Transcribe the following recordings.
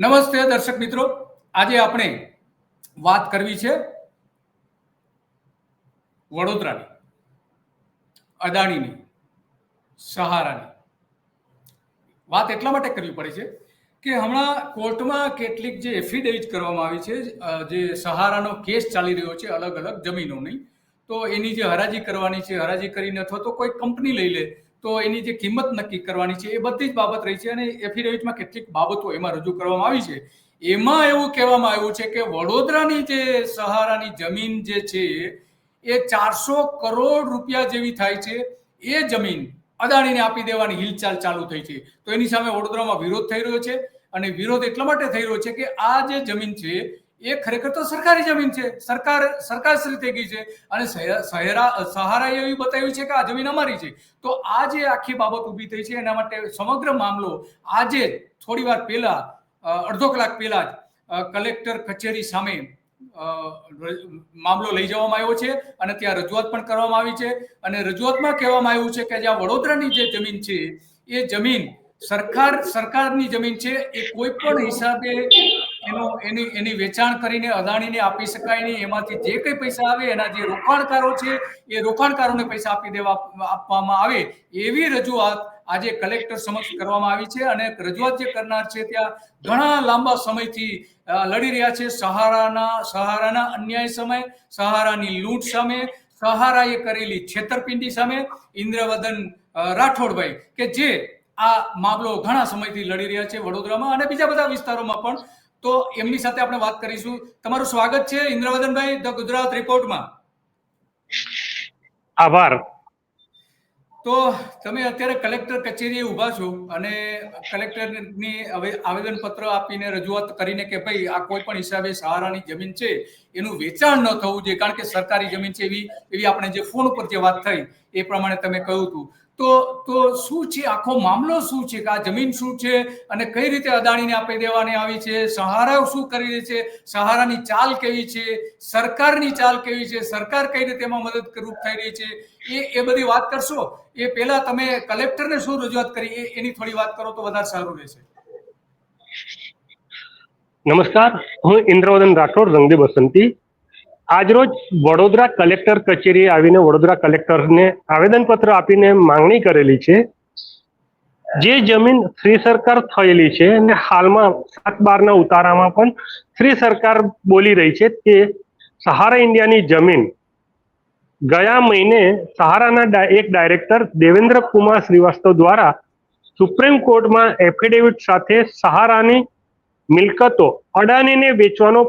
નમસ્તે દર્શક મિત્રો. આજે આપણે વાત કરવી છે વડોદરાની, અદાણીની, સહારાની. વાત એટલા માટે કરવી પડે છે કે હમણાં કોર્ટમાં કેટલીક જે એફિડેવિટ કરવામાં આવી છે જે સહારાનો કેસ ચાલી રહ્યો છે અલગ અલગ જમીનોની, તો એની જે હરાજી કરવાની છે, હરાજી કરીને અથવા તો કોઈ કંપની લઈ લે તો એની જે કિંમત નક્કી કરવાની છે એ બધી જ બાબત રહી છે અને એફિડેવિટમાં કેટલીક બાબતો એમાં રજૂ કરવામાં આવી છે. એમાં એવું કહેવામાં આવ્યું છે કે વડોદરાની જે સહારાની જમીન જે છે એ ચારસો કરોડ રૂપિયા જેવી થાય છે. એ જમીન અદાણીને આપી દેવાની હિલચાલ ચાલુ થઈ છે. તો એની સામે વડોદરામાં વિરોધ થઈ રહ્યો છે અને વિરોધ એટલા માટે થઈ રહ્યો છે કે આ જે જમીન છે એ ખરેખર તો સરકારી જમીન છે. સરકાર સરકારશ્રી થઈ ગઈ છે. અને શહેરા સહારાએ એવું બતાવ્યું છે કે આ જમીન અમારી છે. તો આ જે આખી બાબત ઊભી થઈ છે, એના માટે સમગ્ર મામલો આજે જ થોડી વાર પહેલા અડધો કલાક પહેલા જ કલેક્ટર કચેરી સામે મામલો લઈ જવામાં આવ્યો છે અને ત્યાં રજૂઆત પણ કરવામાં આવી છે. અને રજૂઆતમાં કહેવામાં આવ્યું છે કે જ્યાં વડોદરાની જે જમીન છે, એ જમીન સરકાર, સરકારની જમીન છે, એ કોઈ પણ હિસાબે એનો, એની એની વેચાણ કરીને અદાણીને આપી શકાય નહીં. એમાંથી જે કંઈ પૈસા આવે, એના જે રોકાણકારો છે, એ રોકાણકારોને પૈસા આપી દેવા, આપવામાં આવે એવી રજૂઆત આજે કલેક્ટર સમક્ષ કરવામાં આવી છે અને રજૂઆત જે કરનાર છે ત્યાં ઘણા લાંબા સમયથી લડી રહ્યા છે. સહારાના સહારાના અન્યાય સામે, સહારાની લૂંટ સામે, સહારાએ કરેલી છેતરપિંડી સામે, ઇન્દ્રવદન રાઠોડભાઈ કે જે આ મામલો ઘણા સમયથી લડી રહ્યા છે વડોદરામાં અને બીજા બધા વિસ્તારોમાં પણ. તો એમની સાથે આપણે વાત કરીશું. તમારું સ્વાગત છે ઇન્દ્રવદનભાઈ ધ ગુજરાત રિપોર્ટમાં. આભાર. તો તમે અત્યારે કલેક્ટર કચેરીએ ઊભા છો અને કલેક્ટરની હવે આવેદનપત્ર આપીને રજૂઆત કરીને કે ભાઈ આ કોઈ પણ હિસાબે સહારાની જમીન છે એનું વેચાણ ન થવું જોઈએ. કારણ કે સરકારી જમીન છે એવી એવી આપણે જે ફોન ઉપર જે વાત થઈ એ પ્રમાણે તમે કહ્યું હતું. તો તો શું છે? આખો મામલો શું છે? કે આ જમીન શું છે? અને કઈ રીતે અદાણીને આપી દેવાની આવી છે? સહારાઓ શું કરી રહી છે? સહારાની ચાલ કેવી છે? સરકારની ચાલ કેવી છે? સરકાર કઈ રીતે એમાં મદદ રૂપ થઈ રહી છે? એ એ બધી વાત કરશો? એ પહેલા તમે કલેક્ટરને શું રજૂઆત કરી? એની થોડી વાત કરો તો વધારે સારું રહેશે. નમસ્કાર. હું ઇન્દ્રવદન રાઠોડ રંગદે બસંતી. આજરોજ વડોદરા કલેક્ટર કચેરીએ આવીને વડોદરા કલેક્ટરને આવેદનપત્ર આપીને માંગણી કરેલી છે. જે જમીન શ્રી સરકાર થયેલી છે અને હાલમાં સાત બારના ઉતારામાં પણ શ્રી સરકાર બોલી રહી છે તે સહારા ઇન્ડિયાની જમીન ગયા મહિને સહારાના એક ડાયરેક્ટર દેવેન્દ્ર કુમાર શ્રીવાસ્તવ દ્વારા સુપ્રીમ કોર્ટમાં એફિડેવિટ સાથે સહારાની મિલકતો અડાણીને વેચવાનો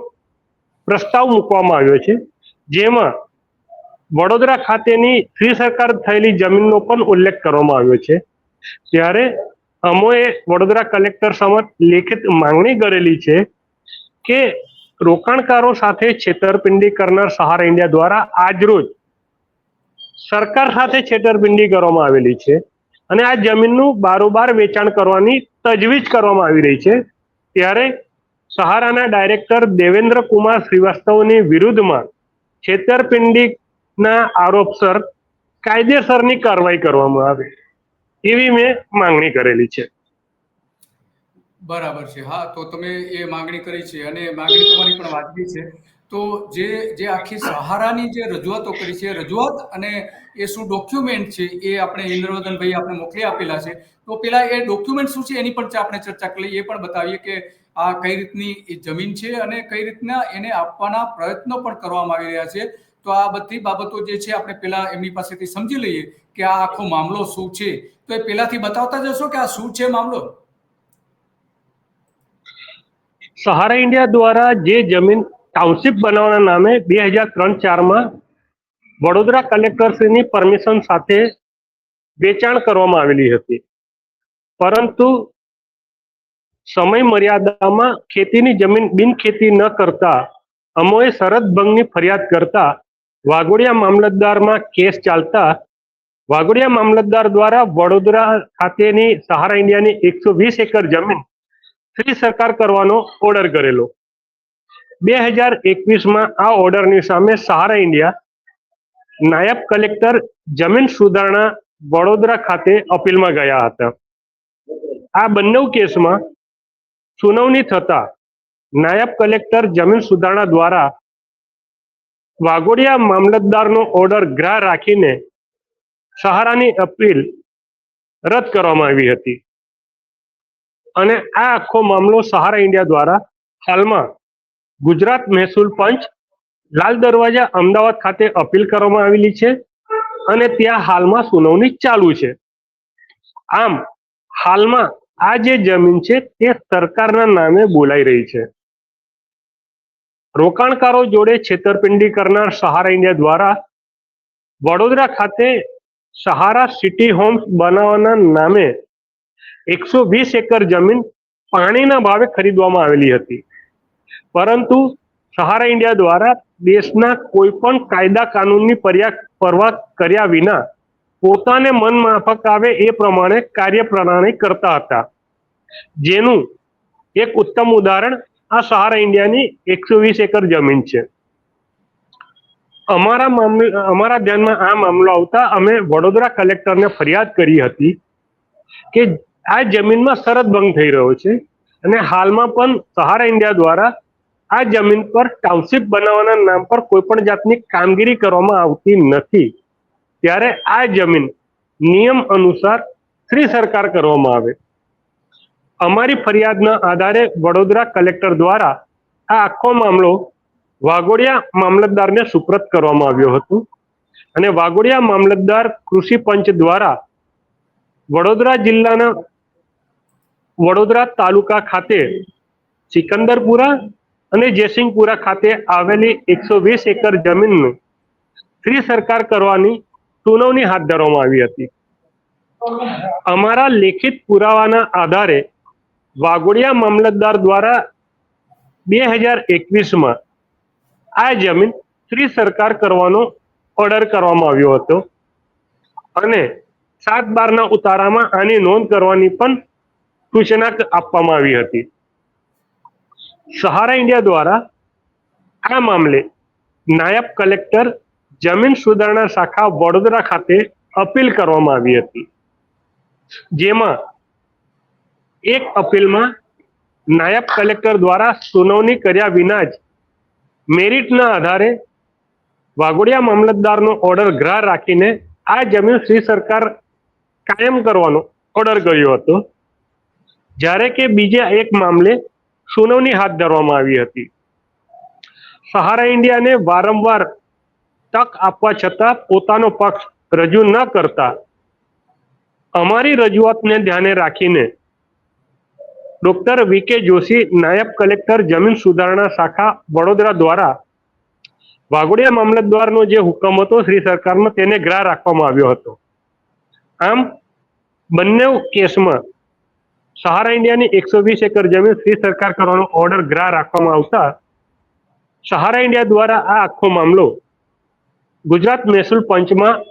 પ્રસ્તાવ મૂકવામાં આવ્યો છે, જેમાં વડોદરા ખાતેની શ્રી સરકાર થયેલી જમીનનો પણ ઉલ્લેખ કરવામાં આવ્યો છે. ત્યારે અમોએ વડોદરા કલેક્ટર સમક્ષ લેખિત માંગણી કરેલી છે કે રોકાણકારો સાથે છેતરપિંડી કરનાર સહારા ઇન્ડિયા દ્વારા આજરોજ સરકાર સાથે છેતરપિંડી કરવામાં આવેલી છે અને આ જમીનનું બારોબાર વેચાણ કરવાની તજવીજ કરવામાં આવી રહી છે. ત્યારે સહારાના ડાયરેક્ટર દેવેન્દ્ર કુમાર શ્રીવાસ્તવની વિરુદ્ધમાં છેતરપિંડીના આરોપસર કાયદેસરની કાર્યવાહી કરવામાં આવે, એવી મેં માંગણી કરેલી છે. બરાબર છે. હા, તો તમે એ માંગણી કરી છે અને માંગણી તમારી પણ વાજબી છે. તો જે જે આખી સહારાની જે રજૂઆતો કરી છે, રજૂઆત અને એ શું ડોક્યુમેન્ટ છે એ આપણે ઇન્દ્રવર્ધનભાઈ આપણે મોકલી આપેલા છે. તો પેલા એ ડોક્યુમેન્ટ શું છે એની પણ આપણે ચર્ચા કરી એ પણ બતાવીએ કે આ કઈ રીતની એ જમીન છે અને કઈ રીતના એને આપવાના પ્રયત્નો પણ કરવામાં આવી રહ્યા છે. તો આ બધી બાબતો જે છે આપણે પેલા એમની પાસેથી સમજી લઈએ કે આ આખો મામલો શું છે. તો એ પેલાથી બતાવતા જશો કે આ શું છે મામલો? સહારા ઇન્ડિયા દ્વારા જે જમીન ટાઉનશીપ બનાવવાના નામે બે હજાર ત્રણ ચારમાં વડોદરા કલેક્ટરશ્રીની પરમિશન સાથે વેચાણ કરવામાં આવેલી હતી. પરંતુ સમય મર્યાદામાં ખેતીની જમીન બિનખેતી ન કરતા, અમોએ શરત ભંગની ફરિયાદ કરતા, વાઘોડિયા મામલતદારમાં કેસ ચાલતા, વાઘોડિયા મામલતદાર દ્વારા વડોદરા ખાતેની સહારા ઇન્ડિયાની એકસો વીસ એકર જમીન ફ્રી સરકાર કરવાનો ઓર્ડર કરેલો. બે હજાર એકવીસમાં આ ઓર્ડરની સામે સહારા ઇન્ડિયા નાયબ કલેક્ટર જમીન સુધારણા વડોદરા ખાતે અપીલમાં ગયા હતા. આ બંને કેસમાં સુનાવણી થતા નાયબ કલેક્ટર જમીન સુધારણા દ્વારા વાઘોડિયા મામલતદારનો ઓર્ડર ગ્રાહ રાખીને સહારાની અપીલ રદ કરવામાં આવી હતી. અને આ આખો મામલો સહારા ઇન્ડિયા દ્વારા હાલમાં ગુજરાત મહેસૂલ પંચ લાલ દરવાજા અમદાવાદ ખાતે અપીલ કરવામાં આવેલી છે અને ત્યાં હાલમાં સુનાવણી ચાલુ છે. આમ હાલમાં આ જે જમીન છે તે સરકારના નામે બોલાઈ રહી છે. રોકાણકારો જોડે છેતરપિંડી કરનાર સહારા ઇન્ડિયા દ્વારા વડોદરા ખાતે સહારા સિટી હોમ્સ બનાવવાના નામે એકસો વીસ એકર જમીન પાણીના ભાવે ખરીદવામાં આવેલી હતી. પરંતુ સહારા ઇન્ડિયા દ્વારા દેશના કોઈ પણ કાયદા કાનૂનની પર્યા, પરવા કર્યા વિના પોતાને મન માફક આવે એ પ્રમાણે કાર્ય પ્રણાલી કરતા હતા. જેનું એક ઉત્તમ ઉદાહરણ આ સહારા ઇન્ડિયાની એકસો વીસ એકર જમીન છે. અમારા મામલે, અમારા ધ્યાનમાં આ મામલો આવતા અમે વડોદરા કલેક્ટરને ફરિયાદ કરી હતી કે આ જમીનમાં શરત ભંગ થઈ રહ્યો છે અને હાલમાં પણ સહારા ઇન્ડિયા દ્વારા આ જમીન પર ટાઉનશીપ બનાવવાના નામ પર કોઈ પણ જાતની કામગીરી કરવામાં આવતી નથી. ત્યારે આ જમીન નિયમ અનુસાર શ્રી સરકાર કરવામાં આવે. અમારી ફરિયાદના આધારે વડોદરા કલેક્ટર દ્વારા આ આખો મામલો વાઘોડિયા મામલતદારને સુપ્રત કરવામાં આવ્યો હતો અને વાઘોડિયા મામલતદાર કૃષિ પંચ દ્વારા વડોદરા જિલ્લાના વડોદરા તાલુકા ખાતે સિકંદરપુરા અને જયસિંહપુરા ખાતે આવેલી એકસો વીસ એકર જમીનનું શ્રી સરકાર કરવાની સુનાવણી હાથ ધરવામાં આવી હતી. અમારા લેખિત પુરાવાના આધારે વાઘોડિયા મામલતદાર દ્વારા બે હજાર એકવીસમાં આ જમીન શ્રી સરકાર કરવાનો ઓર્ડર કરવામાં આવ્યો હતો અને સાત બારના ઉતારામાં આની નોંધ કરવાની પણ સૂચના આપવામાં આવી હતી. સહારા ઇન્ડિયા દ્વારા આ મામલે નાયબ કલેક્ટર જમીન સુધારણા શાખા વડોદરા ખાતે અપીલ કરવામાં આવી હતી. જેમાં એક અપીલમાં નાયબ કલેક્ટર દ્વારા સુનાવણી કર્યા વિના જ મેરિટના આધારે વાઘોડિયા મામલતદારનો ઓર્ડર ગ્રાહ રાખીને આ જમીન શ્રી સરકાર કાયમ કરવાનો ઓર્ડર કર્યો હતો. જ્યારે કે બીજા એક મામલે સુનાવણી હાથ ધરવામાં આવી હતી. સહારા ઇન્ડિયાને વારંવાર તક આપવા છતાં પોતાનો પક્ષ રજૂ ન કરતા. અમારી રજૂઆતને ધ્યાને રાખીને ડોક્ટર વી કે જોશી, નાયબ કલેક્ટર જમીન સુધારણા શાખા વડોદરા દ્વારા વાઘોડિયા મામલતદારનો જે હુકમ હતો શ્રી સરકારનો તેને ગ્રાહ રાખવામાં આવ્યો હતો. આમ બંને કેસમાં સહારા ઇન્ડિયાની એકસો વીસ એકર જમીન શ્રી સરકાર કરવાનો ઓર્ડર ગ્રાહ રાખવામાં આવતા સહારા ઇન્ડિયા દ્વારા આ આખો મામલો ગુજરાત મહેસૂલ પંચમાં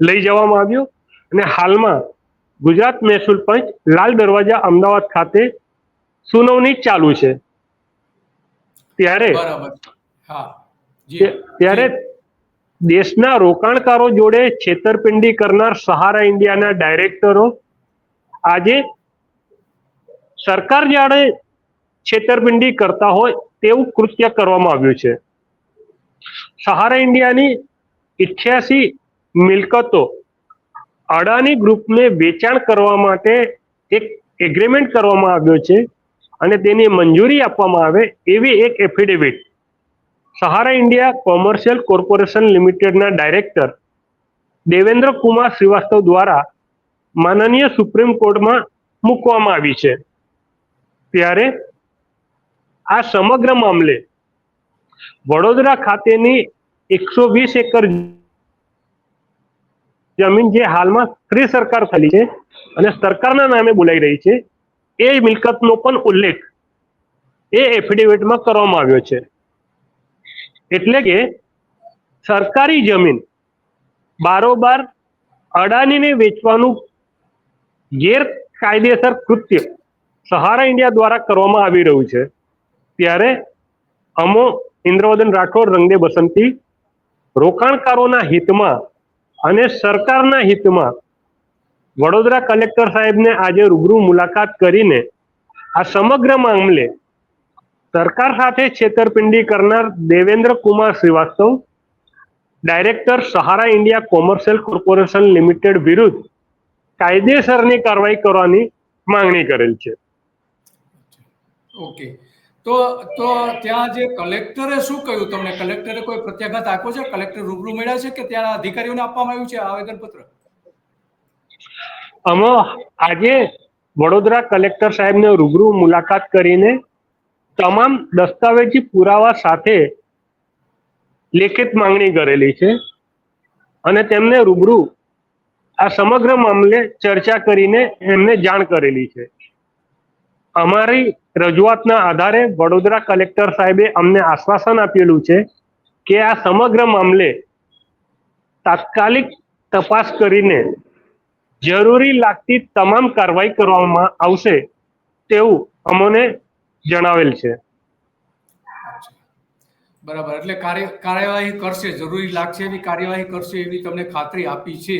લઈ જવામાં આવ્યો અને હાલમાં ગુજરાત મહેસૂલ પંચ લાલ દરવાજા અમદાવાદ ખાતે સુનાવણી ચાલુ છે. ત્યારે ત્યારે દેશના રોકાણકારો જોડે છેતરપિંડી કરનાર સહારા ઇન્ડિયાના ડાયરેક્ટરો આજે સરકાર જાણે છેતરપિંડી કરતા હોય તેવું કૃત્ય કરવામાં આવ્યું છે. સહારા ઇન્ડિયાની ઇઠ્યાસી મિલકતો અડાની ગ્રુપને વેચાણ કરવા માટે એક એગ્રીમેન્ટ કરવામાં આવ્યો છે અને તેની મંજૂરી આપવામાં આવે એવી એક affidavit Sahara India commercial corporation લિમિટેડના ડાયરેક્ટર દેવેન્દ્ર કુમાર શ્રીવાસ્તવ દ્વારા માનનીય સુપ્રીમ કોર્ટમાં મૂકવામાં આવી છે. ત્યારે આ સમગ્ર મામલે વડોદરા ખાતેની એકસો વીસ એકર જમીન જે હાલમાં સ્ત્રી સરકાર થયેલી છે અને સરકારના નામે બોલાઈ રહી છે, એ મિલકતનો પણ ઉલ્લેખ એ એફિડેવિટમાં કરવામાં આવ્યો છે. એટલે કે સરકારી જમીન બારોબાર અડાનીને વેચવાનું ગેરકાયદેસર કૃત્ય સહારા ઇન્ડિયા દ્વારા કરવામાં આવી રહ્યું છે. ત્યારે અમો ઇન્દ્રવદન રાઠોડ રંગે બસંતી. રોકાણકારોના હિતમાં અને સરકારના હિતમાં વડોદરા કલેક્ટર સાહેબને આજે રૂબરૂ મુલાકાત કરીને આ સમગ્ર મામલે સરકાર સાથે છેતરપિંડી કરનાર Devendra Kumar Shrivastava, director Sahara India commercial corporation limited વિરુદ્ધ કાયદેસરની કાર્યવાહી કરવાની માંગણી કરેલ છે. ઓકે તો તો ત્યાં જે કલેક્ટરે શું કહ્યું તમને? કલેક્ટરે કોઈ પ્રત્યાઘાત આપ્યો છે? કલેક્ટર રૂબરૂ મળ્યા છે કે ત્યાં અધિકારીઓને આપવામાં આવ્યું છે આવેદનપત્ર? અમે આજે વડોદરા કલેક્ટર સાહેબને રૂબરૂ મુલાકાત કરીને તમામ દસ્તાવેજી પુરાવા સાથે લેખિત માંગણી કરેલી છે અને તેમને રૂબરૂ આ સમગ્ર મામલે ચર્ચા કરીને એમને જાણ કરેલી છે. અમારી રજૂઆતના આધારે વડોદરા કલેક્ટર સાહેબે અમને આશ્વાસન આપેલું છે કે આ સમગ્ર મામલે તાત્કાલિક તપાસ કરીને જરૂરી લાગતી તમામ કાર્યવાહી કરવામાં આવશે તેવું અમને જણાવેલ છે. બરાબર, એટલે કાર્ય, કાર્યવાહી કરશે, જરૂરી લાગશે એવી કાર્યવાહી કરશે એવી તમને ખાતરી આપી છે.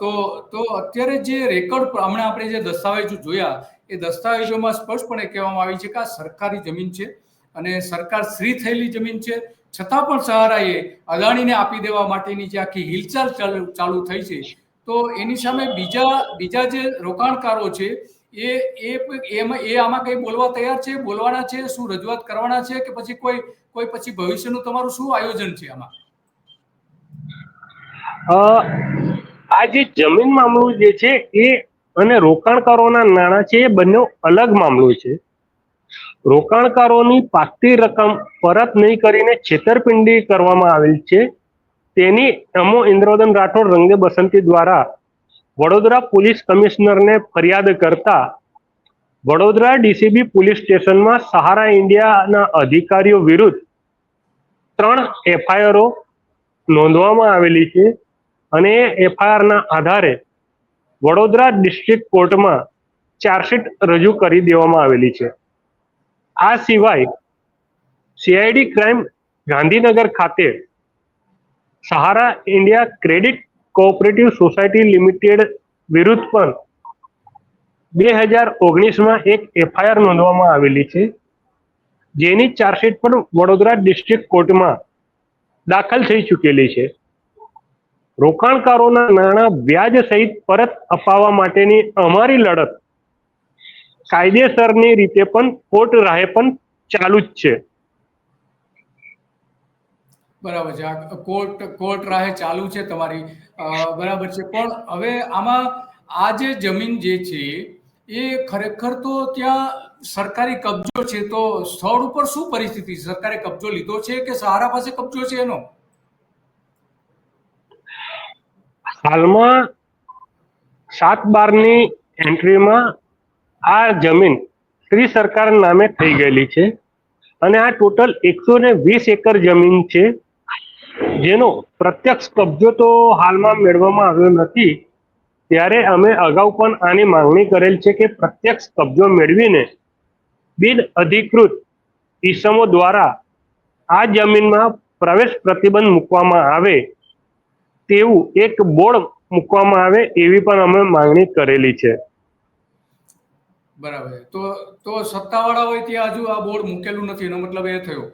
તો તો અત્યારે જે રેકોર્ડ હમણાં આપણે જે દસ્તાવેજો જોયા એ દસ્તાવેજોમાં સ્પષ્ટપણે કહેવામાં આવી છે કે આ સરકારી જમીન છે અને સરકાર શ્રી થયેલી જમીન છે. છતાં પણ સહારાએ અદાણીને આપી દેવા માટેની જે આખી હિલચાલ ચાલુ થઈ છે. તો એની સામે બીજા બીજા જે રોકાણકારો છે, એ એ, એમાં, એ આમાં કંઈ બોલવા તૈયાર છે? બોલવાના છે? શું રજૂઆત કરવાના છે? કે પછી કોઈ કોઈ પછી ભવિષ્યનું તમારું શું આયોજન છે આમાં? આ જે જમીન મામલું જે છે, એ અને રોકાણકારોના નાણાં છે એ બંને અલગ મામલો છે. રોકાણકારોની પાકતી રકમ પરત નહીં કરીને છેતરપિંડી કરવામાં આવેલ છે. તેની અમો ઇન્દ્રવદન રાઠોડ રંગે બસંતી દ્વારા વડોદરા પોલીસ કમિશનરને ફરિયાદ કરતા વડોદરા ડીસીબી પોલીસ સ્ટેશનમાં સહારા ઇન્ડિયાના અધિકારીઓ વિરુદ્ધ ત્રણ એફઆઈઆરો નોંધવામાં આવેલી છે અને એ એફઆઈઆરના આધારે વડોદરા ડિસ્ટ્રિક્ટ કોર્ટમાં ચાર્જશીટ રજૂ કરી દેવામાં આવેલી છે. આ સિવાય સીઆઈડી ક્રાઇમ ગાંધીનગર ખાતે Sahara India credit cooperative society limited વિરુદ્ધ પણ બે હજાર ઓગણીસમાં એક એફઆઈઆર નોંધવામાં આવેલી છે. જેની ચાર્જશીટ પણ વડોદરા ડિસ્ટ્રિક્ટ કોર્ટમાં દાખલ થઈ ચૂકેલી છે. રોકાણકારોના નાણાં વ્યાજ સહિત પરત અપાવવા માટેની અમારી લડત કાયદેસરની રીતે પણ કોર્ટ રાહે પણ ચાલુ જ છે. બરાબર છે. કોર્ટ કોર્ટ રાહે ચાલુ છે તમારી. બરાબર છે. પણ હવે આમાં આ જે જમીન જે છે, એ ખરેખર તો ત્યાં સરકારી કબજો છે તો સ્થળ ઉપર શું પરિસ્થિતિ? સરકારે કબજો લીધો છે કે સહારા પાસે કબજો છે એનો? હાલમાં સાત બારની એન્ટ્રીમાં આ જમીન શ્રી સરકાર નામે થઈ ગયેલી છે અને આ ટોટલ એકસો ને વીસ એકર જમીન છે જેનો પ્રત્યક્ષ કબજો તો હાલમાં મેળવવામાં આવ્યો નથી. ત્યારે અમે અગાઉ પણ આની માંગણી કરેલ છે કે પ્રત્યક્ષ કબજો મેળવીને બિન અધિકૃત ઈસમો દ્વારા આ જમીનમાં પ્રવેશ પ્રતિબંધ મૂકવામાં આવે તેવું એક બોર્ડ મૂકવામાં આવે એવી પણ અમે માંગણી કરેલી છે. બરાબર. તો તો સત્તાવાળા હોય ત્યાં હજુ આ બોર્ડ મૂકેલું નથી એનો મતલબ એ થયો.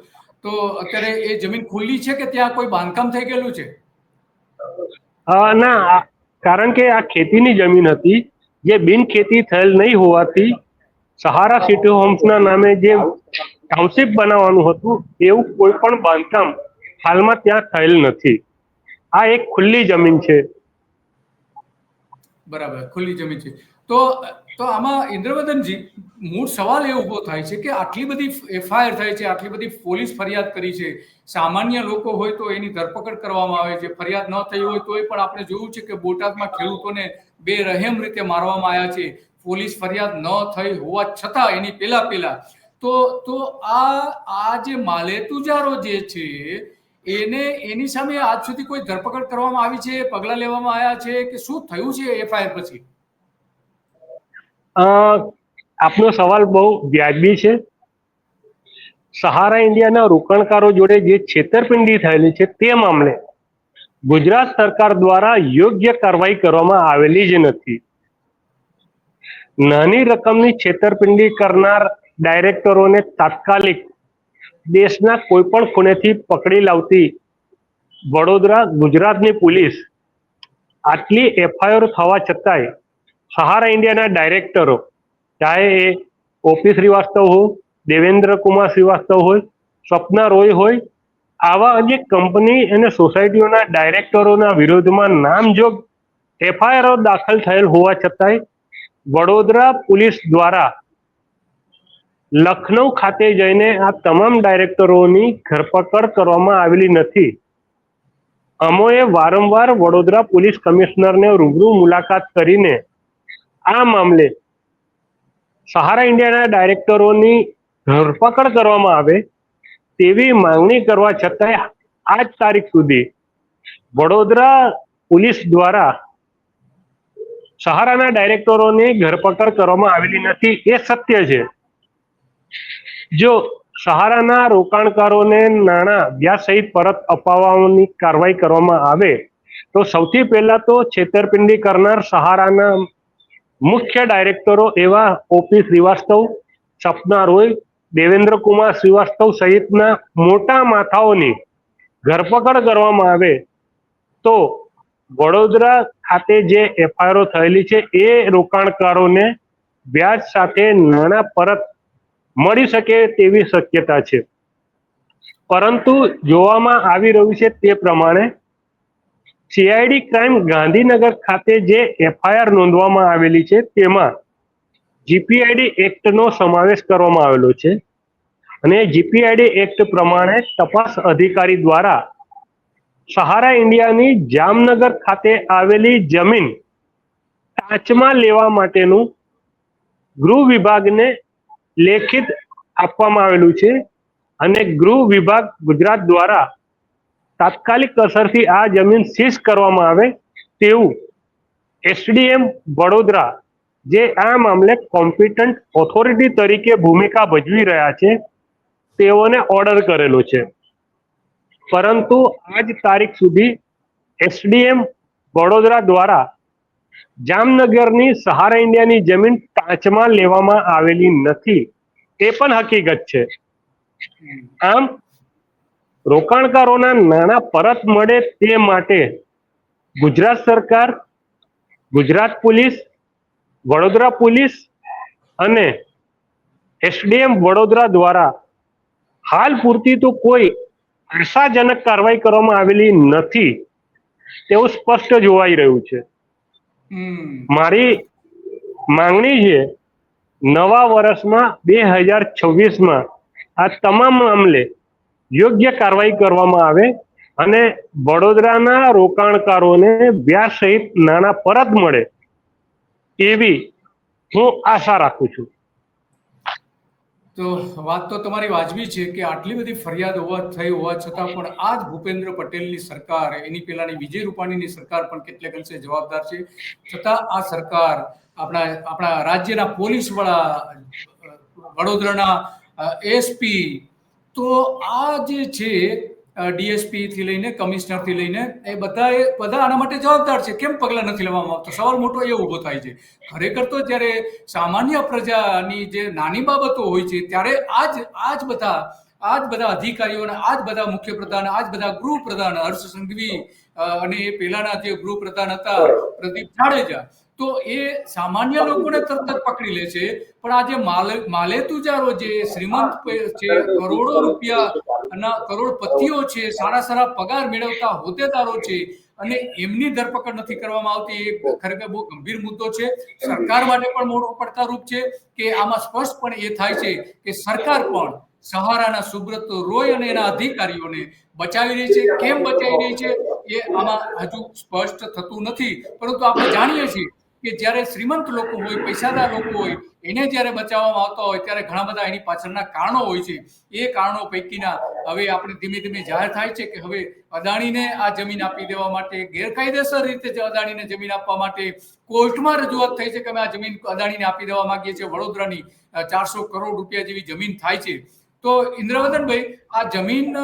તો અત્યારે એ જમીન ખુલ્લી છે કે ત્યાં કોઈ બાંધકામ થઈ ગયેલું છે? ના કારણ કે આ ખેતીની જમીન હતી જે બિન ખેતી થયેલ નહીં હોવાથી સહારા સિટી હોમ્સના નામે જે ટાઉનશીપ બનાવવાનું હતું એવું કોઈ પણ બાંધકામ હાલમાં ત્યાં થયેલ નથી. આ એક ખુલ્લી જમીન છે. બરાબર, ખુલ્લી જમીન છે. તો તો આમાં ઇન્દ્રવદનજી, મૂળ સવાલ એ ઊભો થાય છે કે આટલી બધી એફઆઈઆર થાય છે, આટલી બધી પોલીસ ફરિયાદ કરી છે. સામાન્ય લોકો હોય તો એની ધરપકડ કરવામાં આવે છે. ફરિયાદ ન થઈ હોય તોય પણ આપણે જોયું છે કે બોટાદમાં ખેડૂતોને બે રહેમ રીતે મારવામાં આવ્યા છે. પોલીસ ફરિયાદ ન થઈ હોવા છતાં એની પેલા પેલા તો તો આ આ જે માલેતુજારો જે છે એને, એની સામે આજ સુધી કોઈ ધરપકડ કરવામાં આવી છે, પગલાં લેવામાં આવ્યા છે કે શું થયું છે એફઆઈઆર પછી? આપનો સવાલ બહુ વ્યાજબી છે. સહારા ઇન્ડિયાના રોકાણકારો જોડે જે છેતરપિંડી થયેલી છે તે મામલે ગુજરાત સરકાર દ્વારા યોગ્ય કાર્યવાહી કરવામાં આવેલી જ નથી. નાની રકમની છેતરપિંડી કરનાર ડાયરેક્ટરોને તાત્કાલિક દેશના કોઈ પણ ખૂણેથી પકડી લાવતી વડોદરા ગુજરાતની પોલીસ આટલી એફઆઈઆર થવા છતાંય સહારા ઇન્ડિયાના ડાયરેક્ટરો, ચાહે એ ઓપી શ્રીવાસ્તવ હોય, દેવેન્દ્ર કુમાર શ્રીવાસ્તવ હોય, સ્વપ્ના રોય હોય, આવા જે કંપની અને સોસાયટીઓના ડાયરેક્ટરોના વિરોધમાં નામજોગ એફઆઈઆર દાખલ થયેલ હોવા છતાંય વડોદરા પોલીસ દ્વારા લખનૌ ખાતે જઈને આ તમામ ડાયરેક્ટરોની ધરપકડ કરવામાં આવેલી નથી. અમોએ વારંવાર વડોદરા પોલીસ કમિશનરને રૂબરૂ મુલાકાત કરીને આ મામલે સહારા ઇન્ડિયાના ડાયરેક્ટરોની ધરપકડ કરવામાં આવે તેવી માંગણી કરવા છતાંય આજ તારીખ સુધી વડોદરા પોલીસ દ્વારા સહારાના ડાયરેક્ટરોની ધરપકડ કરવામાં આવેલી નથી. એ સત્ય છે. જો સહારાના રોકાણકારોને નાણાં વ્યાજ સહિત પરત અપાવવાની કાર્યવાહી કરવામાં આવે, તો સૌથી પહેલા તો છેતરપિંડી કરનાર સહારાના મુખ્ય ડાયરેક્ટરો એવા ઓપી શ્રીવાસ્તવ, સપના રોય, દેવેન્દ્ર કુમાર શ્રીવાસ્તવ સહિતના મોટા માથાઓની ધરપકડ કરવામાં આવે, તો વડોદરા ખાતે જે એફઆઈઆર થયેલી છે, એ રોકાણકારોને વ્યાજ સાથે નાણાં પરત મળી શકે તેવી શક્યતા છે. પરંતુ જોવામાં આવી રહ્યું છે તે પ્રમાણે સીઆઈડી ક્રાઇમ ગાંધીનગર ખાતે જે એફઆઈઆર નોંધવામાં આવેલી છે તેમાં જીપીઆઈડી એક્ટનો સમાવેશ કરવામાં આવેલો છે અને જીપીઆઈડી એક્ટ પ્રમાણે તપાસ અધિકારી દ્વારા સહારા ઇન્ડિયાની જામનગર ખાતે આવેલી જમીન ટાંચમાં લેવા માટેનું ગૃહ વિભાગને લેખિત આપવામાં આવેલું છે અને ગૃહ વિભાગ ગુજરાત દ્વારા તાત્કાલિક અસરથી આ જમીન સીઝ કરવામાં આવે તેવું એસડીએમ વડોદરા, જે આ મામલે કોમ્પિટન્ટ ઓથોરિટી તરીકે ભૂમિકા ભજવી રહ્યા છે, તેઓને ઓર્ડર કરેલો છે. પરંતુ આજ તારીખ સુધી એસડીએમ વડોદરા દ્વારા જામનગરની સહારા ઇન્ડિયાની જમીન ટાંચમાં લેવામાં આવેલી નથી. એ પણ હકીકત છે. આમ, રોકાણકારોના નાણાં પરત મળે તે માટે ગુજરાત સરકાર, ગુજરાત પોલીસ, વડોદરા પોલીસ અને એસડીએમ વડોદરા દ્વારા હાલ પૂરતી તો કોઈ આશાજનક કાર્યવાહી કરવામાં આવેલી નથી. તેવું સ્પષ્ટ જોવાઈ રહ્યું છે. મારી માંગણી છે, નવા વર્ષમાં બે હજાર છવ્વીસમાં આ તમામ મામલે યોગ્ય કાર્યવાહી કરવામાં આવે અને વડોદરાના રોકાણકારોને વ્યાજ સહિત નાણાં પરત મળે એવી હું આશા રાખું છું. તો વાત તો તમારી વાજબી છે કે આટલી બધી ફરિયાદ હોવા થઈ હોવા છતાં પણ આ જ ભૂપેન્દ્ર પટેલની સરકાર, એની પહેલાની વિજય રૂપાણીની સરકાર પણ કેટલેક અંશે જવાબદાર છે. છતાં આ સરકાર આપણા આપણા રાજ્યના પોલીસ વડા, વડોદરાના એસપી, તો આ જે છે ડીએસપી થી લઈને કમિશનરથી લઈને એ બધા બધા આના માટે જવાબદાર છે. કેમ પગલાં નથી લેવામાં આવતા? સવાલ મોટો એ ઊભો થાય છે. ખરેખર તો જ્યારે સામાન્ય પ્રજાની જે નાની બાબતો હોય છે, ત્યારે આજ આજ બધા આજ બધા અધિકારીઓને આજ બધા મુખ્ય પ્રધાન, આજ બધા ગૃહ પ્રધાન હર્ષ સંઘવી અને એ પહેલાના જે ગૃહ પ્રધાન હતા, પ્રદીપ જાડેજા તો એ સામાન્ય લોકોને તરત જ પકડી લે છે. પણ આ જે માલે, માલેતુજારો જે શ્રીમંત છે કરોડો રૂપિયા ના કરોડપતિઓ છે, સારા સારા પગાર મેળવતા હોદ્દેદારો છે અને એમની ધરપકડ નથી કરવામાં આવતી, એ ખરેખર બહુ ગંભીર મુદ્દો છે. સરકાર માટે પણ મોટો પડકારરૂપ છે કે આમાં સ્પષ્ટપણે એ થાય છે કે સરકાર પણ સહારાના સુબ્રત રોય અને એના અધિકારીઓને બચાવી રહી છે. કેમ બચાવી રહી છે એ આમાં હજુ સ્પષ્ટ થતું નથી. પરંતુ આપણે જાણીએ છીએ કે જ્યારે શ્રીમંત લોકો હોય, પૈસાદાર લોકો હોય, એને જ્યારે બચાવવામાં આવતા હોય, ત્યારે ઘણા બધા એની પાછળના કારણો હોય છે. એ કારણો પૈકીના હવે આપણે ધીમે ધીમે જાહેર થાય છે કે હવે અદાણીને આ જમીન આપી દેવા માટે ગેરકાયદેસર રીતે અદાણીને જમીન આપવા માટે કોર્ટમાં રજૂઆત થઈ છે કે અમે આ જમીન અદાણીને આપી દેવા માંગીએ છીએ. વડોદરાની ચારસો કરોડ રૂપિયા જેવી જમીન થાય છે. તો ઇન્દ્રવદનભાઈ, આ જમીન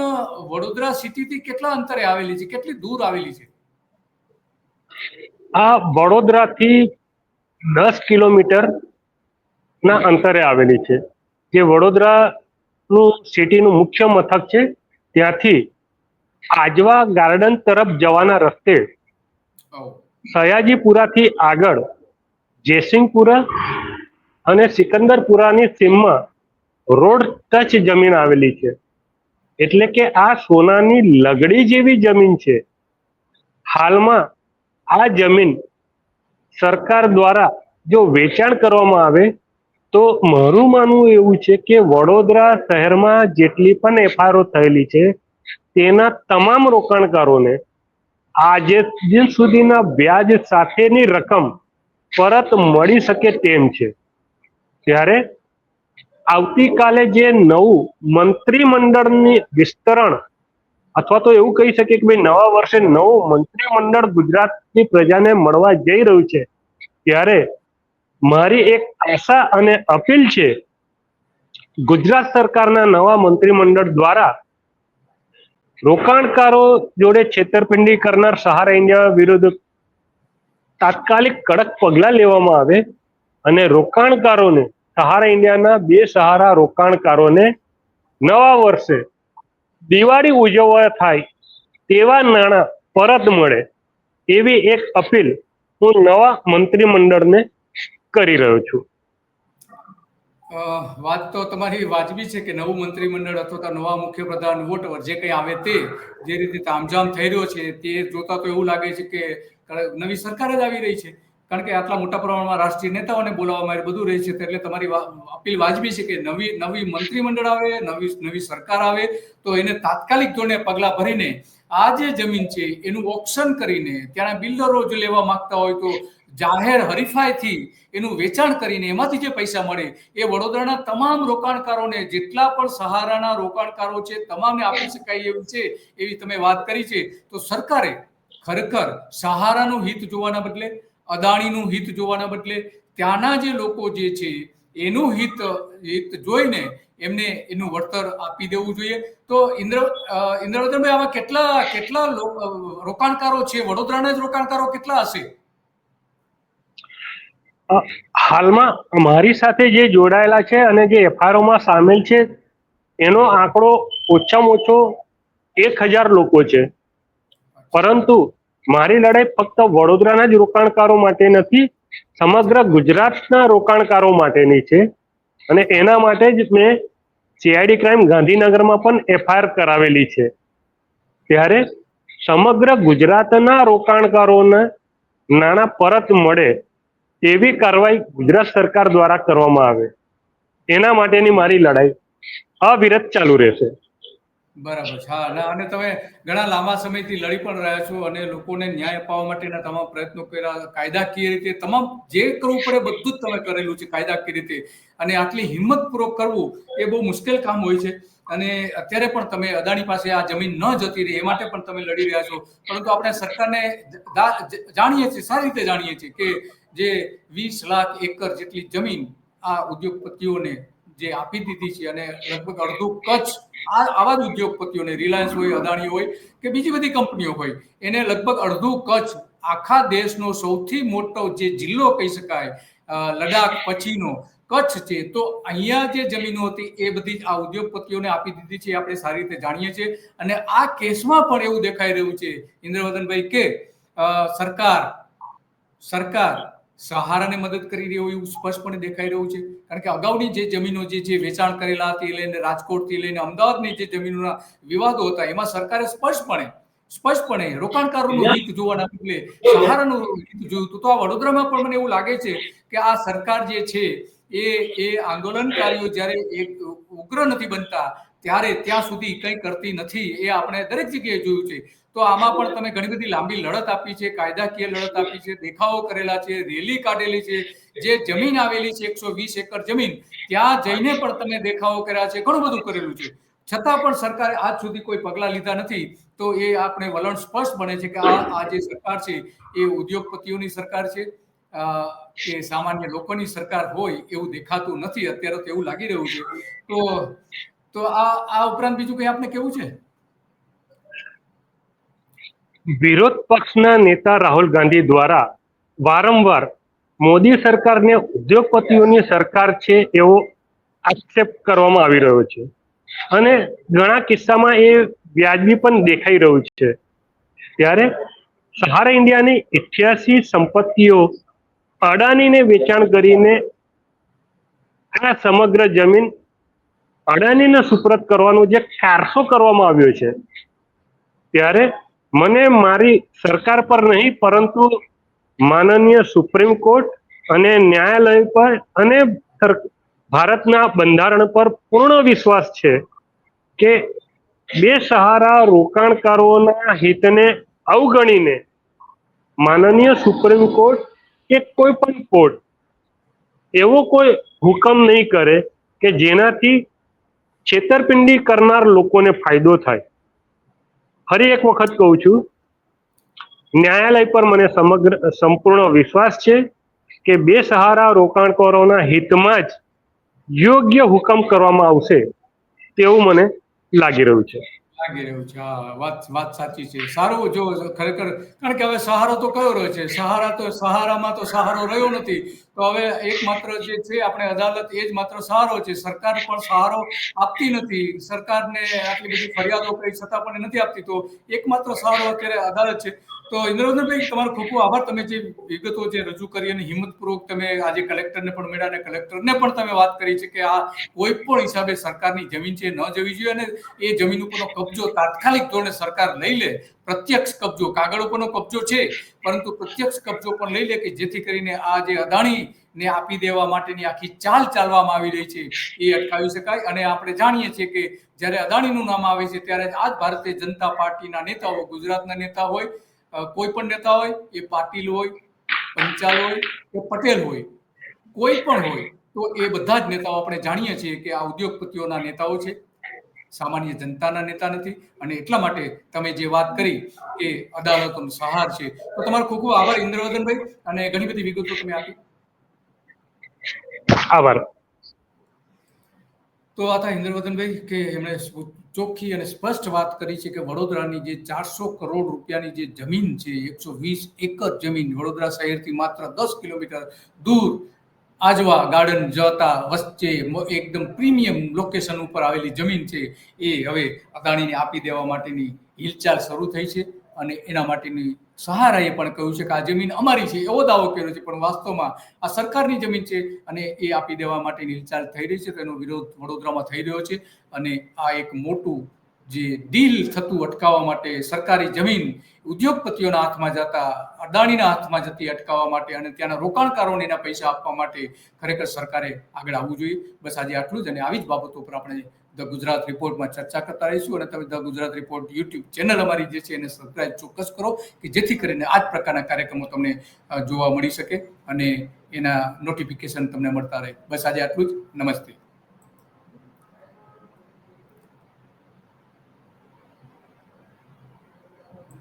વડોદરા સિટીથી કેટલા અંતરે આવેલી છે? કેટલી દૂર આવેલી છે? આ વડોદરાથી દસ કિલોમીટર ના અંતરે આવેલી છે. જે વડોદરાનું સિટીનું મુખ્ય મથક છે ત્યાંથી આજવા ગાર્ડન તરફ જવાના રસ્તે સયાજીપુરાથી આગળ જયસિંહપુરા અને સિકંદરપુરાની સીમમાં રોડ ટચ જમીન આવેલી છે. એટલે કે આ સોનાની લગડી જેવી જમીન છે. હાલમાં આ જમીન સરકાર દ્વારા જો વેચાણ કરવામાં આવે, તો મારું માનવું એવું છે કે વડોદરા શહેરમાં જેટલી પણ એફઆરઓ થયેલી છે, તેના તમામ રોકાણકારોને આજે દિન સુધીના વ્યાજ સાથેની રકમ પરત મળી શકે તેમ છે. ત્યારે આવતીકાલે જે નવું મંત્રીમંડળની વિસ્તરણ અથવા તો એવું કહી શકીએ કે ભાઈ નવા વર્ષે નવું મંત્રીમંડળ ગુજરાતની પ્રજાને મળવા જઈ રહ્યું છે, ત્યારે મારી એક આશા અને અપીલ છે, ગુજરાત સરકારના નવા મંત્રીમંડળ દ્વારા રોકાણકારો જોડે છેતરપિંડી કરનાર સહારા ઇન્ડિયા વિરુદ્ધ તાત્કાલિક કડક પગલાં લેવામાં આવે અને રોકાણકારોને, સહારા ઇન્ડિયાના બે સહારા રોકાણકારોને નવા વર્ષે દિવાળી ઉજવવા થાય તેવા નાણાં પરત મળે એવી એક અપીલ હું નવા મંત્રીમંડળને કરી રહ્યો છું. વાત તો તમારી વાજબી છે કે નવું મંત્રીમંડળ અથવા તો નવા મુખ્યપ્રધાન વોટવર જે કંઈ આવે તે, જે રીતે તામઝામ થઈ રહ્યો છે તે જોતા તો એવું લાગે છે કે નવી સરકાર જ આવી રહી છે. કારણ કે આટલા મોટા પ્રમાણમાં રાષ્ટ્રીય નેતાઓને બોલાવવામાં આવે બધું રહે છે એટલે તમારી અપીલ વાજબી છે કે નવી નવી મંત્રીમંડળ આવે, નવી નવી સરકાર આવે, તો એને તાત્કાલિક ધોરણે પગલાં ભરીને આ જે જમીન છે એનું ઓપ્શન કરીને ત્યાંના બિલ્ડરો જો લેવા માંગતા હોય તો જાહેર હરીફાઈથી એનું વેચાણ કરીને એમાંથી જે પૈસા મળે એ વડોદરાના તમામ રોકાણકારોને જેટલા પણ સહારાના રોકાણકારો છે, તમામને આપી શકાય એવું છે, એવી તમે વાત કરી છે, તો સરકારે ખરેખર સહારાનું હિત જોવાના બદલે અદાણીનું હિત જોવાના બદલે ત્યાંના જે લોકો જે છે એનું હિત હિત જોઈને એમને એનું વળતર આપી દેવું જોઈએ. તો ઇન્દ્ર ઇન્દ્રવર્ધનભાઈ આવા કેટલા કેટલા રોકાણકારો છે? વડોદરાના જ રોકાણકારો કેટલા હશે? હાલમાં મારી સાથે જે જોડાયેલા છે અને જે એફઆરઓમાં સામેલ છે એનો આંકડો ઓછામાં ઓછો એક હજાર લોકો છે. પરંતુ મારી લડાઈ ફક્ત વડોદરાના જ રોકાણકારો માટે નથી, સમગ્ર ગુજરાતના રોકાણકારો માટેની છે. અને એના માટે જ મેં સીઆઈડી ક્રાઇમ ગાંધીનગરમાં પણ એફઆઈઆર કરાવેલી છે. ત્યારે સમગ્ર ગુજરાતના રોકાણકારોને નાણાં પરત મળે તેવી કાર્યવાહી ગુજરાત સરકાર દ્વારા કરવામાં આવે. એના માટેની મારી લડાઈ અવિરત ચાલુ રહેશે. બરાબર હા ના, અને તમે ઘણા લાંબા સમયથી લડી પણ રહ્યા છો અને લોકોને ન્યાય અપાવવા માટેના તમામ પ્રયત્નો કર્યા. કાયદાકીય રીતે તમામ જે કરવું પડે બધું જ તમે કરેલું છે કાયદાકીય રીતે. અને આટલી હિંમતપૂર્વક કરવું એ બહુ મુશ્કેલ કામ હોય છે. અને અત્યારે પણ તમે અદાણી પાસે આ જમીન ન જતી રહે એ માટે પણ તમે લડી રહ્યા છો. પરંતુ આપણે સરકારને જાણીએ છીએ સારી રીતે જાણીએ છીએ કે જે વીસ લાખ એકર જેટલી જમીન આ ઉદ્યોગપતિઓને જે આપી દીધી છે અને લગભગ અડધું કચ્છ આ આવા જ ઉદ્યોગપતિઓને રિલાયન્સ હોય, અદાણી હોય કે બીજી બધી કંપનીઓ હોય, એને લગભગ અડધું કચ્છ આખા દેશનો સૌથી મોટો જે જિલ્લો કહી શકાય લડાખ પછીનો કચ્છ છે, તો અહીંયા જે જમીનો હતી એ બધી આ ઉદ્યોગપતિઓને આપી દીધી છે આપણે સારી રીતે જાણીએ છીએ. અને આ કેસમાં પણ એવું દેખાઈ રહ્યું છે ઇન્દ્રવર્ધનભાઈ કે સરકાર સરકાર સહારાને મદદ કરી રહ્યો એવું સ્પષ્ટપણે દેખાઈ રહ્યું છે. કારણ કે અગાઉની જે જમીનો જે જે વેચાણ કરેલા હતી લઈને રાજકોટથી લઈને અમદાવાદની જે જમીનોના વિવાદો હતા એમાં સરકારે સ્પષ્ટપણે સ્પષ્ટપણે રોકાણકારોનું હિત જોવાના બદલે સહારાનું હિત જોયું હતું. તો આ વડોદરામાં પણ મને એવું લાગે છે કે આ સરકાર જે છે એ એ આંદોલનકારીઓ જ્યારે એક ઉગ્ર નથી બનતા ત્યારે ત્યાં સુધી કંઈ કરતી નથી એ આપણે દરેક જગ્યાએ જોયું છે. તો આમાં પણ તમે ઘણી બધી લાંબી લડત આપી છે, કાયદાકીય લડત આપી છે, દેખાવો કરેલા છે, રેલી કાઢેલી છે, જે જમીન આવેલી છે, એકસો વીસ એકર જમીન, ત્યાં જઈને પણ તમે દેખાવો કર્યા છે, ઘણું બધું કરેલું છે. છતાં પણ સરકારે આજ સુધી કોઈ પગલાં લીધા નથી, તો એ આપણે વલણ સ્પષ્ટ બને છે કે આ આ જે સરકાર છે, એ ઉદ્યોગપતિઓની સરકાર છે કે સામાન્ય લોકોની સરકાર હોય એવું દેખાતું નથી, અત્યારે તો એવું લાગી રહ્યું છે. તો તો આ આ ઉપરાંત બીજું કંઈ આપને કેવું છે? વિરોધ પક્ષના નેતા રાહુલ ગાંધી દ્વારા વારંવાર મોદી સરકારને ઉદ્યોગપતિઓની સરકાર છે એવો આક્ષેપ કરવામાં આવી રહ્યો છે. અને ઘણા કિસ્સામાં એ વ્યાજબી પણ દેખાઈ રહ્યું છે. ત્યારે સહારા ઇન્ડિયાની ઇઠ્યાસી સંપત્તિઓ અડાનીને વેચાણ કરીને આ સમગ્ર જમીન અડાનીને સુપ્રત કરવાનો જે કારસો કરવામાં આવ્યો છે. ત્યારે મને મારી સરકાર પર નહીં, પરંતુ માનનીય સુપ્રીમ કોર્ટ અને ન્યાયાલય પર અને ભારતના બંધારણ પર પૂર્ણ વિશ્વાસ છે કે બે સહારા રોકાણકારોના હિતને અવગણીને માનનીય સુપ્રીમ કોર્ટ કે કોઈ પણ કોર્ટ એવો કોઈ હુકમ નહીં કરે કે જેનાથી છેતરપિંડી કરનાર લોકોને ફાયદો થાય. ફરી એક વખત કહું છું, ન્યાયાલય પર મને સમગ્ર, સંપૂર્ણ વિશ્વાસ છે કે બે સહારા રોકાણકારોના હિતમાં જ યોગ્ય હુકમ કરવામાં આવશે તેવું મને લાગી રહ્યું છે. લાગી રહ્યું છે. હા, વાત વાત સાચી છે. સારું, જો ખરેખર, કારણ કે હવે સહારો તો કયો રહ્યો છે? સહારા તો, સહારામાં તો સહારો રહ્યો નથી. તો હવે એકમાત્ર જે છે, આપણે અદાલત, એ જ માત્ર સહારો છે. સરકાર પણ સહારો આપતી નથી. સરકારને આટલી બધી ફરિયાદો કરી, છતાં પણ નથી આપતી. તો એકમાત્ર સહારો અત્યારે અદાલત છે. તો ઇન્દ્રવર્ધનભાઈ તમારો ખૂબ ખૂબ આભાર. તમે જે વિગતો જે રજૂ કરી અને હિંમતપૂર્વક તમે આજે કલેક્ટરને પણ મળ્યા અને કલેક્ટરને પણ તમે વાત કરી છે કે આ કોઈ પણ હિસાબે સરકારની જમીન છે ન જવી જોઈએ અને એ જમીન ઉપરનો કબજો તાત્કાલિક ધોરણે સરકાર લઈ લે. પ્રત્યક્ષ કબજો, કાગળ ઉપરનો કબજો છે, પરંતુ પ્રત્યક્ષ કબજો પણ લઈ લે કે જેથી કરીને આ જે અદાણી ને આપી દેવા માટેની આખી ચાલ ચાલવામાં આવી રહી છે એ અટકાવી શકાય. અને આપણે જાણીએ છીએ કે જ્યારે અદાણીનું નામ આવે છે ત્યારે આ જ ભારતીય જનતા પાર્ટીના નેતાઓ, ગુજરાતના નેતા હોય કોઈ પણ નેતા હોય એ પાટીલ હોય પંચાલ હોય કે પટેલ હોય કોઈ પણ હોય તો એ બધા જ નેતાઓ આપણે જાણીએ છીએ કે આ ઉદ્યોગપતિઓના નેતાઓ છે. સામાન્ય જનતાના નેતા નથી. અને એટલા માટે તમે જે વાત કરી કે અદાલતોનો સહાર છે તો તમારો ખૂબ ખૂબ આભાર ઇન્દ્રવર્ધનભાઈ અને ઘણી બધી વિગતો તમે આપી. આભાર. તો આ હતા ઇન્દ્રવર્ધનભાઈ કે એમણે ચોખ્ખી અને સ્પષ્ટ વાત કરી છે કે વડોદરાની જે ચારસો કરોડ રૂપિયાની જે જમીન છે, એકસો વીસ એકર જમીન વડોદરા શહેરથી માત્ર દસ કિલોમીટર દૂર આજવા ગાર્ડન જતા વચ્ચે એકદમ પ્રીમિયમ લોકેશન ઉપર આવેલી જમીન છે, એ હવે અદાણીને આપી દેવા માટેની હિલચાલ શરૂ થઈ છે અને એના માટેની સહારાએ પણ કહ્યું છે કે આ જમીન અમારી છે, એવો દાવો કર્યો છે. પણ વાસ્તવમાં આ સરકારની જમીન છે અને એ આપી દેવા માટેની હિલચાલ થઈ રહી છે. તો એનો વિરોધ વડોદરામાં થઈ રહ્યો છે અને આ એક મોટું જે ડીલ થતું અટકાવવા માટે સરકારી જમીન ઉદ્યોગપતિઓના હાથમાં જતા, અદાણીના હાથમાં જતી અટકાવવા માટે અને ત્યાંના રોકાણકારોને એના પૈસા આપવા માટે ખરેખર સરકારે આગળ આવવું જોઈએ. બસ આજે આટલું જ અને આવી જ બાબતો પર આપણે ધ ગુજરાત રિપોર્ટમાં ચર્ચા કરતા રહીશું અને તમે the Gujarat report YouTube channel અમારી જે છે એને સબસ્ક્રાઇબ ચોક્કસ કરો કે જેથી કરીને આ જ પ્રકારના કાર્યક્રમો તમને જોવા મળી શકે અને એના નોટિફિકેશન તમને મળતા રહે. બસ આજે આટલું જ. નમસ્તે.